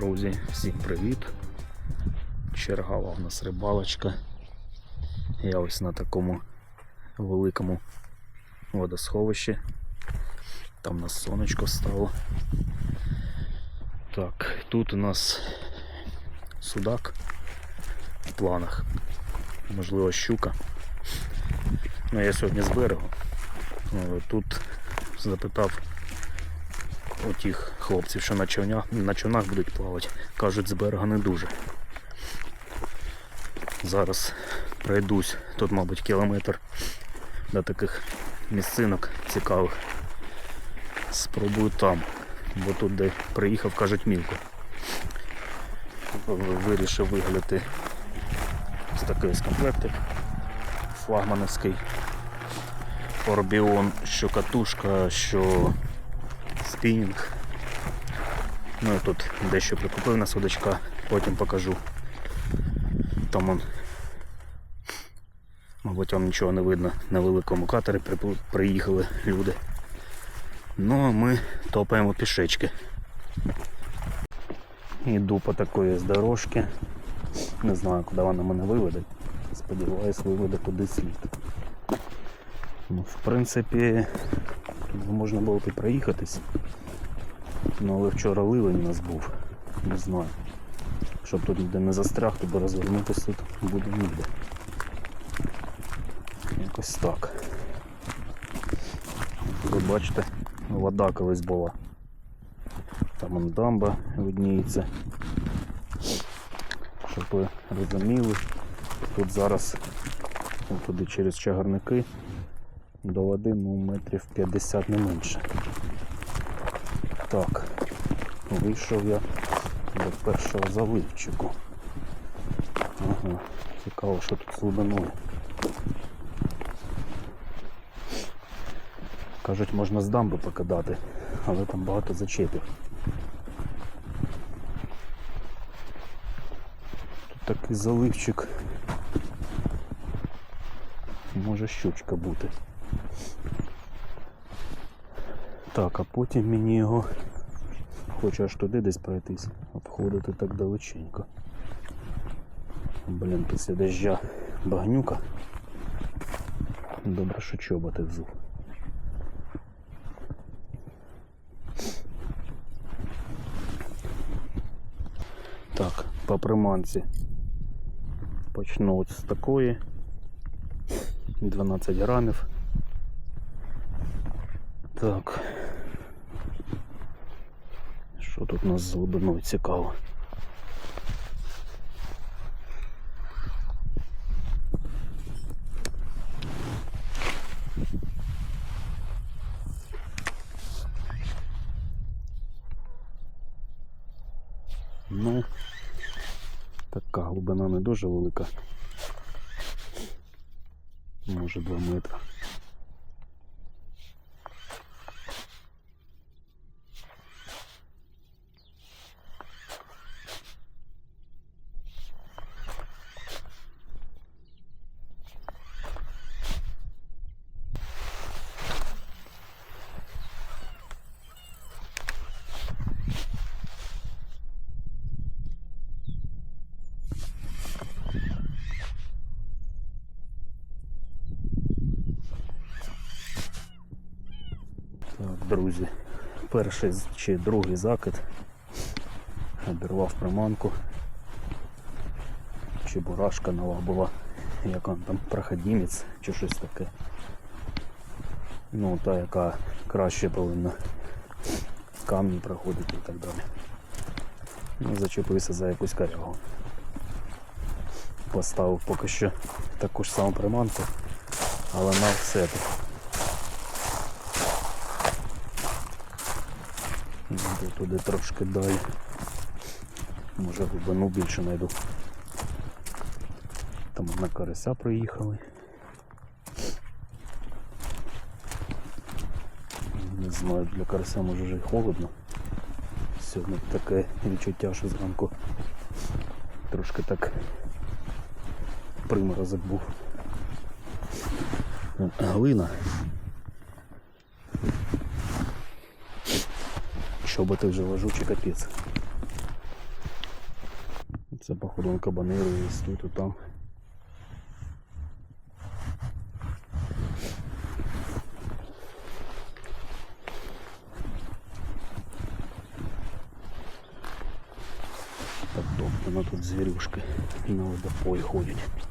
Друзі, всім привіт! Чергова в нас рибалочка. Я ось на такому великому водосховищі. Там у нас сонечко стало. Так, тут у нас судак в планах. Можливо, щука. Ну, я сьогодні з берегу. Е, Тут запитав отих хлопців, що на човнях, на човнах будуть плавати. Кажуть, з берега не дуже. Зараз пройдусь. Тут, мабуть, кілометр до таких місцинок цікавих. Спробую там. Бо тут, де приїхав, кажуть, мілко. Вирішив виглядати з такий комплектик флагмановський. Орбіон, що катушка, що спінінг. Ну тут дещо прикупив на судочка, потім покажу. Там он, мабуть, вам нічого не видно. На великому катері приїхали люди. Ну а ми топаємо пішечки. Іду по такої ось дорожки. Не знаю, куди вона мене виведе. Сподіваюсь, виведе куди слід. Ну, в принципі, тут можна було б і проїхатись. Ну, але вчора ливень у нас був. Не знаю. Щоб тут ніде не застряг, то розвернутися тут буде ніде. Якось так. Ви бачите, вода колись була. Там дамба видніється. Щоб ви розуміли, тут зараз туди через чагарники до води ну, метрів 50 не менше. Так, вийшов я до першого заливчику. Ага, цікаво, що тут з глибиною. Кажуть, можна з дамби покидати, але там багато зачепів. Тут такий заливчик. Може щучка бути. Так, а потім мені його хочу аж туди десь пройтись, обходити так далеченько. Блін, після дождя багнюка. Добре, що чоботи взув. Так, по приманці. Почну от з такої. 12 грамів. Так. Тут у нас з глибиною цікаво? Ну, така глибина не дуже велика. Може 2 метри. Так, друзі, перший чи другий закид. Обірвав приманку. Чи бурашка нова була, як он там проходимець чи щось таке. Ну, та, яка краще повинна камні проходити і так далі. Ну, зачепився за якусь корягу. Поставив поки що таку ж саму приманку, але на офсет. Йду туди трошки далі. Може глибину більше знайду. Там на карася проїхали. Не знаю, для карася може вже й холодно. Сьогодні таке відчуття, що зранку трошки так приморозок був. Глина. Чоботи вже ложу чи капець. Це походу он кабанирує тут і там. Потоптано тут зверюшки на водопой ходять.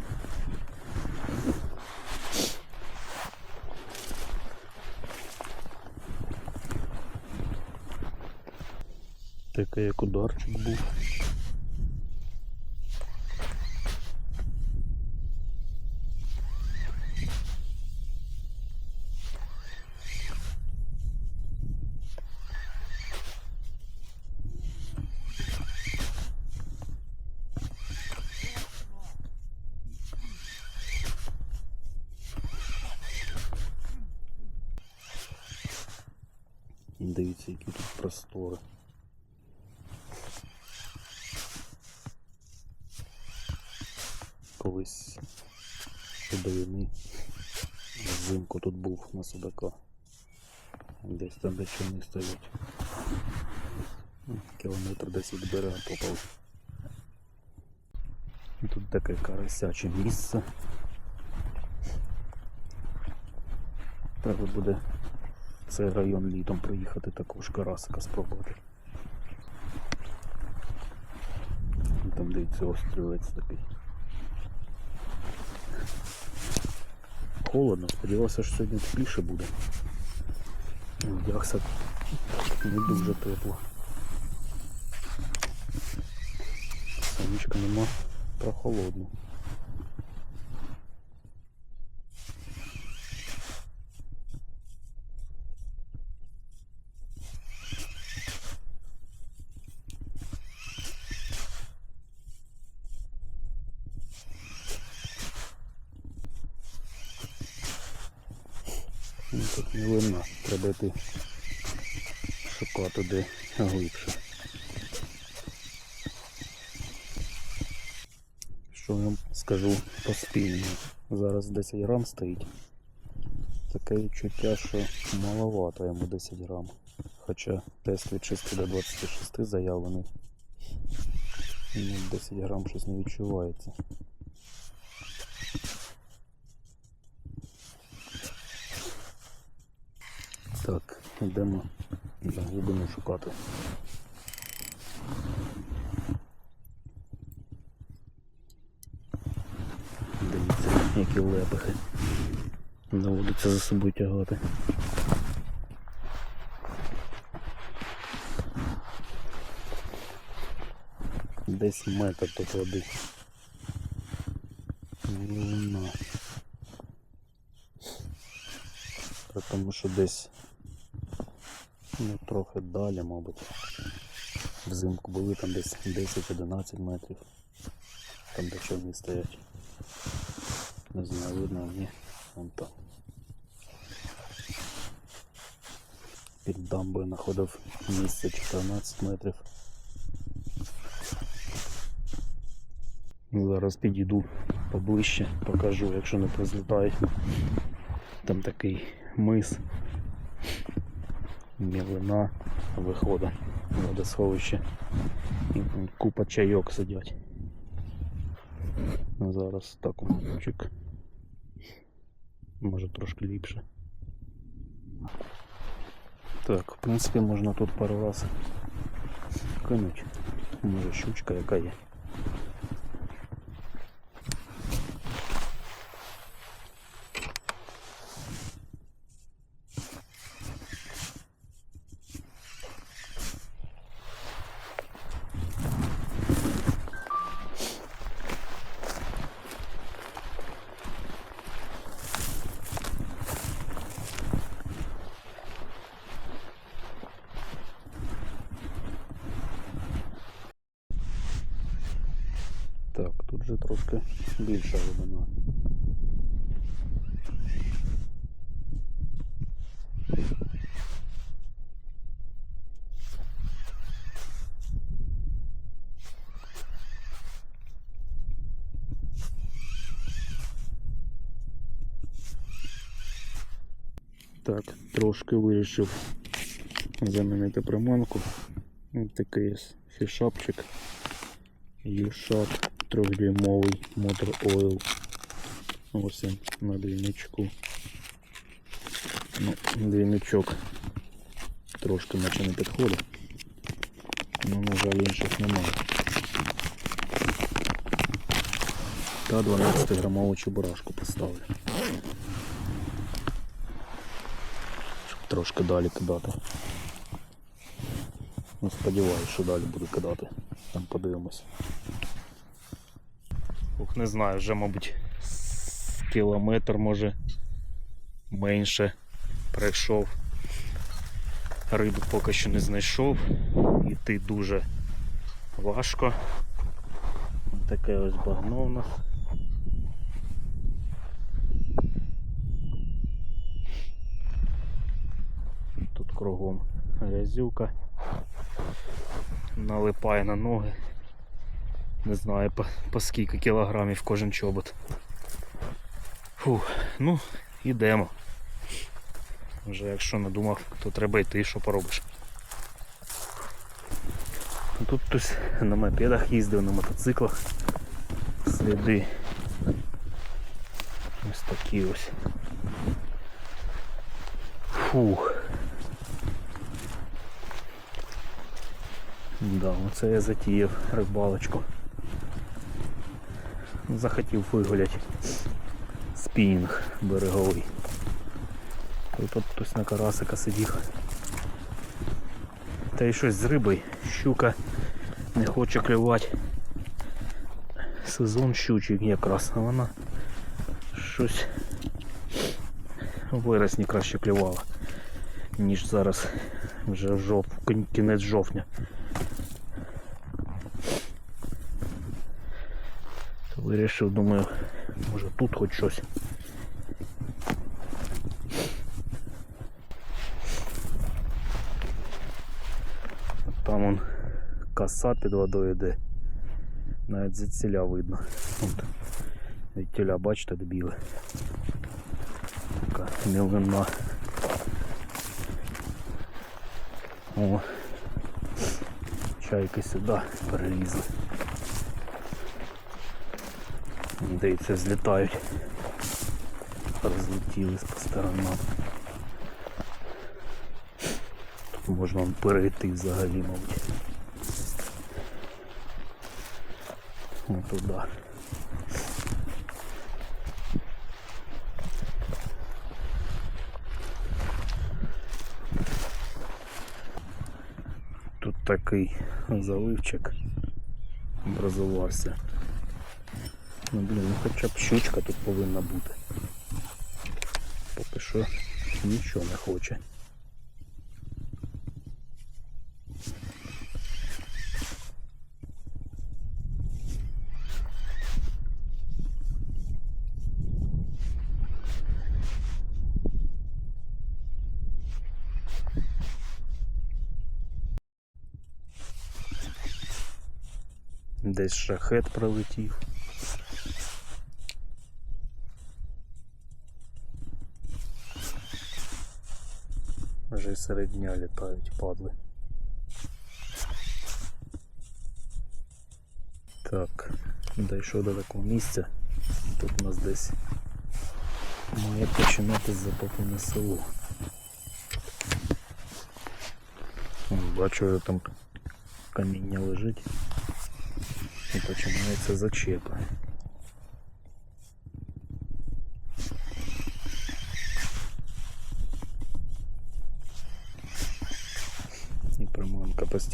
Такий як ударчик був. Дивіться, які тут простори. Колись ще до війни взимку тут був на судака. Де стоять. Кілометр десь від берега попав. Тут таке карасяче місце. Треба буде цей район літом приїхати також карасика спробувати. Там дивіться острівець такий. Холодно, сподівався, що сьогодні тепліше буде. Вдягся не дуже тепло. Сонечка нема прохолодно. Ну, тут не видно, треба йти шукати де глибше. Що вам скажу по. Зараз 10 грам стоїть. Таке відчуття, що маловато йому 10 грам. Хоча тест від 6 до 26 заявлений. Ну, 10 грам щось не відчувається. Так, йдемо глибину шукати. Дивіться, які лепихи. Доводиться за собою тягати. Десь метр тут води. Ну, тому що десь ну, трохи далі, мабуть. Взимку були там десь 10-11 метрів. Там де човни стоять. Не знаю, видно ні. Вон там. Під дамбою знаходив місце 14 метрів. Зараз підійду поближче, покажу, якщо не призлітають. Там такий мис, мілина виходить, водосховище і там купа чайок сидять. Зараз так чик. Може трошки ліпше. Так, в принципі можна тут пару раз кинуть. Може щучка яка є. трошки більша глибина. Так, трошки вирішив замінити приманку. Ось такий фішапчик, юшап. Трехдюймовий Motor Oil ойл. Ось він на двійничку. Ну, Двійничок трошки наче не підходить. Ну, на жаль, інших немає. Та 12 грамову чебурашку поставлю. Щоб трошки далі кидати. Ну, Сподіваюсь, що далі буду кидати. Там подивимось. Не знаю, вже, мабуть, кілометр може менше пройшов. Рибу поки що не знайшов. Іти дуже важко. Таке ось багно у нас. Тут кругом грязюка. Налипає на ноги. Не знаю по, по скільки кілограмів кожен чобот. Фух, ну, ідемо. Вже якщо не думав, то треба йти, що поробиш. Тут хтось на мопедах їздив, на мотоциклах. Сліди. Ось такі ось. Фух. Да, оце я затіяв рибалочку. Захотів вигуляти спінінг береговий. Тут хтось на карасика сидів. Та й щось з рибою. Щука не хоче клювати. Сезон щучий якраз, а вона щось в краще клювала, ніж зараз вже жов... кін- кінець жовтня. То вирішив, думаю, може тут хоч щось. Там он коса під водою йде. Навіть звідсіля видно. От. Від тіля, бачите, добіли. Така мілина. О. Чайки сюди перелізли. Здається, злітають. Розлетілись по сторонам. Тут можна перейти взагалі, мабуть. О, туди. Тут такий заливчик образувався. Ну блін, ну хоча б щучка тут повинна бути. Поки що нічого не хоче. Десь шахет пролетів. Вже й серед дня літають падли. Так, дійшов до такого місця. Тут у нас десь має починатись запоплене село. Вон, Бачу, там каміння лежить і починається зачепа.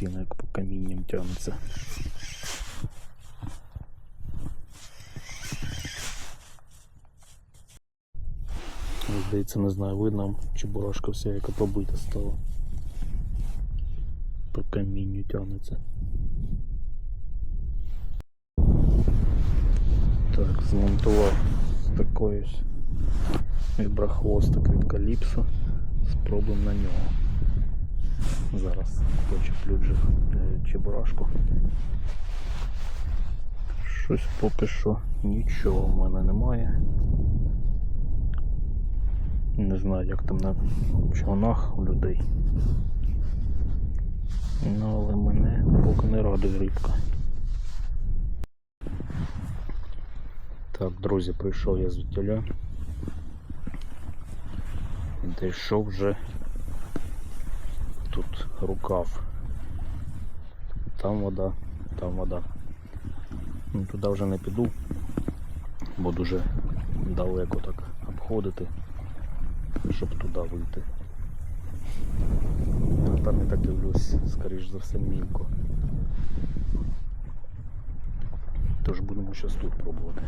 Як по камінням тягнеться. Здається, не знаю, видно, чи бурашка вся яка побита стала. По камінню тягнеться. Так, змонтував такий ось віброхвостик від каліпсо. Спробуємо на нього. Зараз почеплю вже чебурашку. Щось поки що нічого в мене немає. Не знаю, як там на човнах у людей. Ну, але мене поки не радує рибка. Так, друзі, прийшов я з звідтіля. Дійшов вже тут рукав. Там вода, там вода. Ну, туди вже не піду, бо дуже далеко так обходити, щоб туди вийти. А там я так дивлюсь, скоріш за все, мілько. Тож будемо зараз тут пробувати.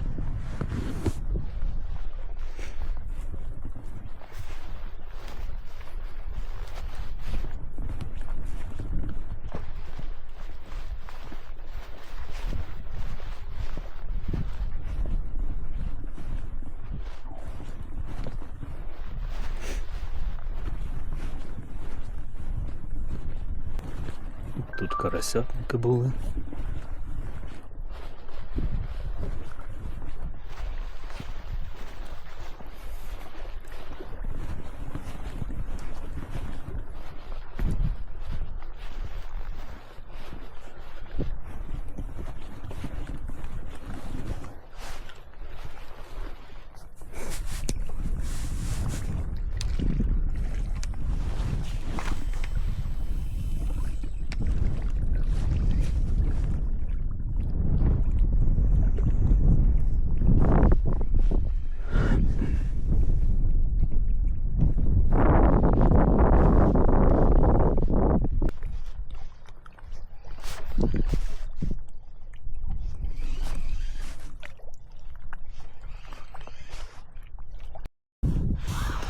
Тут карасятники були.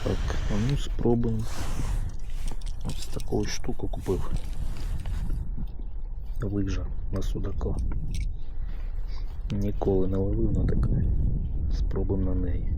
Так, а ну спробуємо. Ось штуку купив. Лижа на судака. Ніколи не ловив на таке. Спробуємо на неї.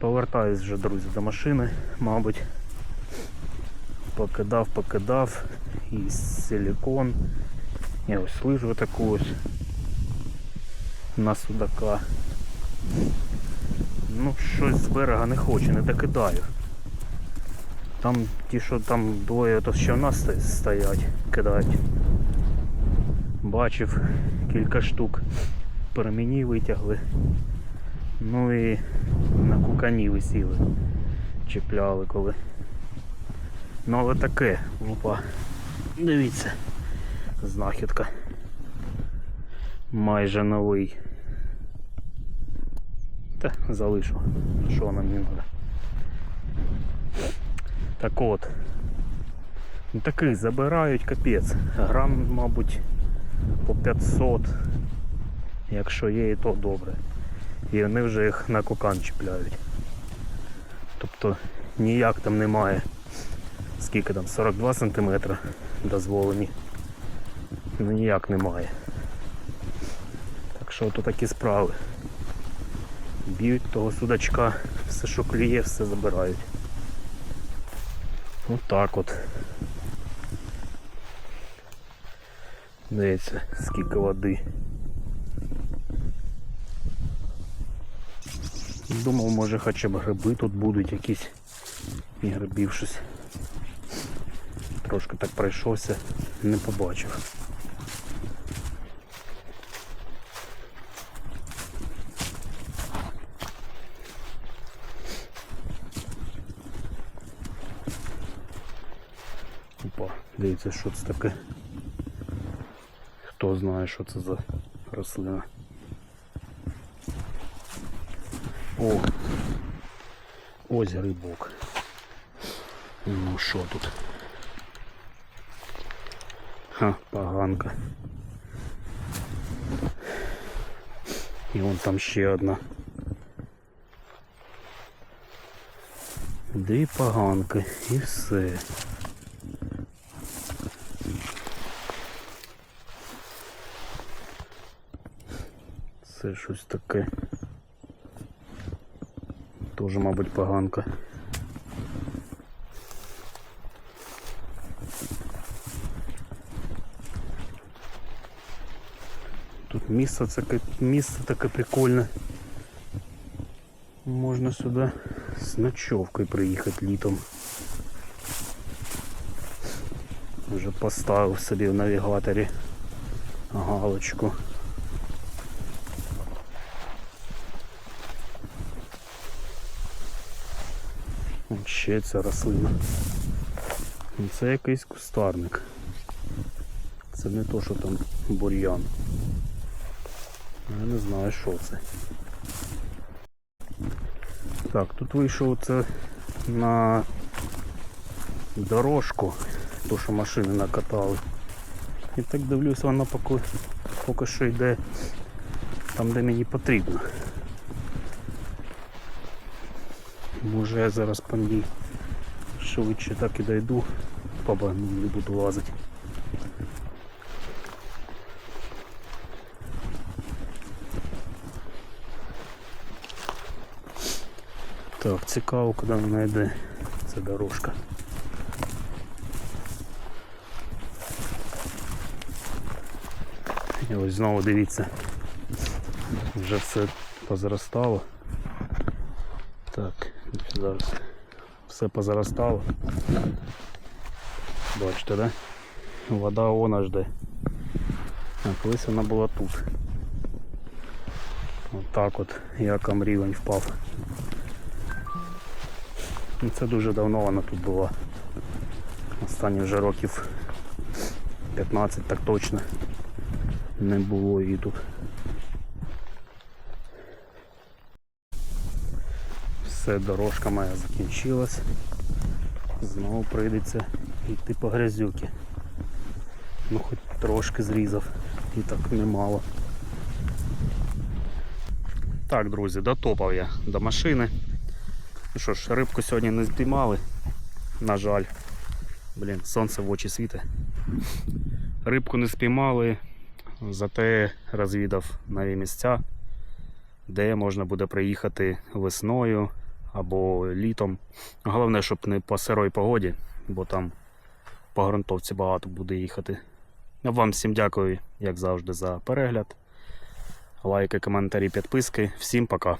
Повертаюсь вже, друзі, до машини, мабуть. Покидав, покидав і силікон. І ось лижу таку ось на судака. Ну, щось з берега не хочу, не докидаю. Там ті, що там двоє то що в нас стоять, кидають. Бачив кілька штук. Перемені витягли. Ну і на кукані висіли. Чіпляли коли. Ну але таке, опа. Дивіться. Знахідка. Майже новий. Та залишу. Що нам не треба. Так от. Таких забирають капець. Грам, мабуть, по 500. Якщо є, і то добре. І вони вже їх на кукан чіпляють. Тобто ніяк там немає. Скільки там? 42 см дозволені. Ну ніяк немає. Так що то такі справи. Б'ють того судачка, все що клює, все забирають. Отак от. Дивіться, скільки води. Думав, може хоча б гриби тут будуть якісь і грибів щось. Трошки так пройшовся, не побачив. Опа, дивіться, що це таке. Хто знає, що це за рослина. О, ось грибок. Ну що тут? Ха, поганка. І вон там ще одна. Дві поганки і все. Це щось таке. Тоже, мабуть, поганка. Тут місце таке, місце таке прикольне. Можна сюди з ночовкою приїхати літом. Вже поставив собі в навігаторі галочку. От Ще ця рослина. Це якийсь кустарник. Це не то, що там бур'ян. Я не знаю, що це. Так, тут вийшов це на дорожку, то що машини накатали. І так дивлюсь, вона поки, поки що йде там, де мені потрібно. Може я зараз по ній швидше так і дойду, побагну, не буду лазити. Так, цікаво, куди вона йде ця дорожка. І ось знову дивіться, вже все позаростало. Так, зараз все позаростало. Бачите, да? Вода вона жде. А колись вона була тут. Отак от, яком рівень впав. Ну, Це дуже давно вона тут була. Останні вже років 15 так точно не було її тут. Все, дорожка моя закінчилась. Знову прийдеться йти по грязюки. Ну хоч трошки зрізав і так немало. Так, друзі, дотопав я до машини. Ну що ж, рибку сьогодні не спіймали. На жаль. Блін, сонце в очі світе. Рибку не спіймали, зате розвідав нові місця, де можна буде приїхати весною або літом. Головне, щоб не по сирої погоді, бо там по грунтовці багато буде їхати. Вам всім дякую, як завжди, за перегляд. Лайки, коментарі, підписки. Всім пока.